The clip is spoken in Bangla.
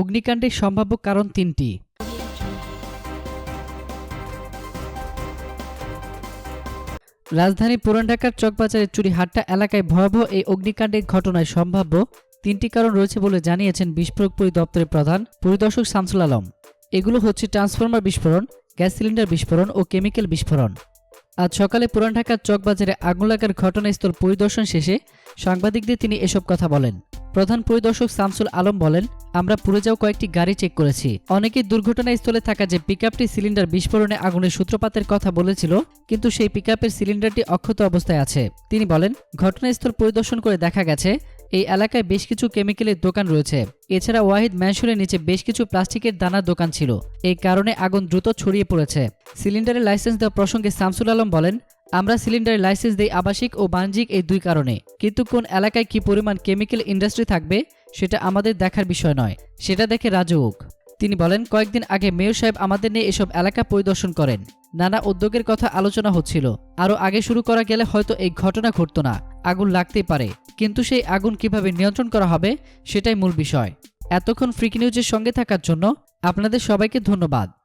অগ্নিকাণ্ডের সম্ভাব্য কারণ তিনটি। রাজধানী পুরান ঢাকার চকবাজারের চুরিহাট্টা এলাকায় ভয়াবহ এই অগ্নিকাণ্ডের ঘটনায় সম্ভাব্য তিনটি কারণ রয়েছে বলে জানিয়েছেন বিস্ফোরক পরিদপ্তরের প্রধান পরিদর্শক শামসুল আলম। এগুলো হচ্ছে ট্রান্সফরমার বিস্ফোরণ, গ্যাস সিলিন্ডার বিস্ফোরণ ও কেমিক্যাল বিস্ফোরণ। আজ সকালে পুরান ঢাকার চকবাজারে আগুন লাগার ঘটনাস্থল পরিদর্শন শেষে সাংবাদিকদের তিনি এসব কথা বলেন। প্রধান পরিদর্শক শামসুল আলম বলেন, আমরা পুড়ে যাওয়া কয়েকটি গাড়ি চেক করেছি। অনেকেই দুর্ঘটনাস্থলে থাকা যে পিকআপটি সিলিন্ডার বিস্ফোরণে আগুনের সূত্রপাতের কথা বলেছিল, কিন্তু সেই পিকআপের সিলিন্ডারটি অক্ষত অবস্থায় আছে। তিনি বলেন, ঘটনাস্থল পরিদর্শন করে দেখা গেছে, এই এলাকায় বেশ কিছু কেমিক্যালের দোকান রয়েছে। এছাড়া ওয়াহিদ ম্যানসুরের নিচে বেশ কিছু প্লাস্টিকের দানার দোকান ছিল। এই কারণে আগুন দ্রুত ছড়িয়ে পড়েছে। সিলিন্ডারের লাইসেন্স দেওয়া প্রসঙ্গে শামসুল আলম বলেন আমরা সিলিন্ডারের লাইসেন্স দেই আবাসিক ও বাণিজ্যিক এই দুই কারণে। কিন্তু কোন এলাকায় কি পরিমাণ কেমিক্যাল ইন্ডাস্ট্রি থাকবে, সেটা আমাদের দেখার বিষয় নয়। সেটা দেখে রাজউক তিনি বলেন, কয়েকদিন আগে মেয়র সাহেব আমাদের নিয়ে এসব এলাকা পরিদর্শন করেন। নানা উদ্যোগের কথা আলোচনা হচ্ছিল। আরও আগে শুরু করা গেলে হয়তো এই ঘটনা ঘটতো না। আগুন লাগতেই পারে। কিন্তু সেই আগুন কীভাবে নিয়ন্ত্রণ করা হবে, সেটাই মূল বিষয়। এতক্ষণ ফ্রিক নিউজের সঙ্গে থাকার জন্য আপনাদের সবাইকে ধন্যবাদ।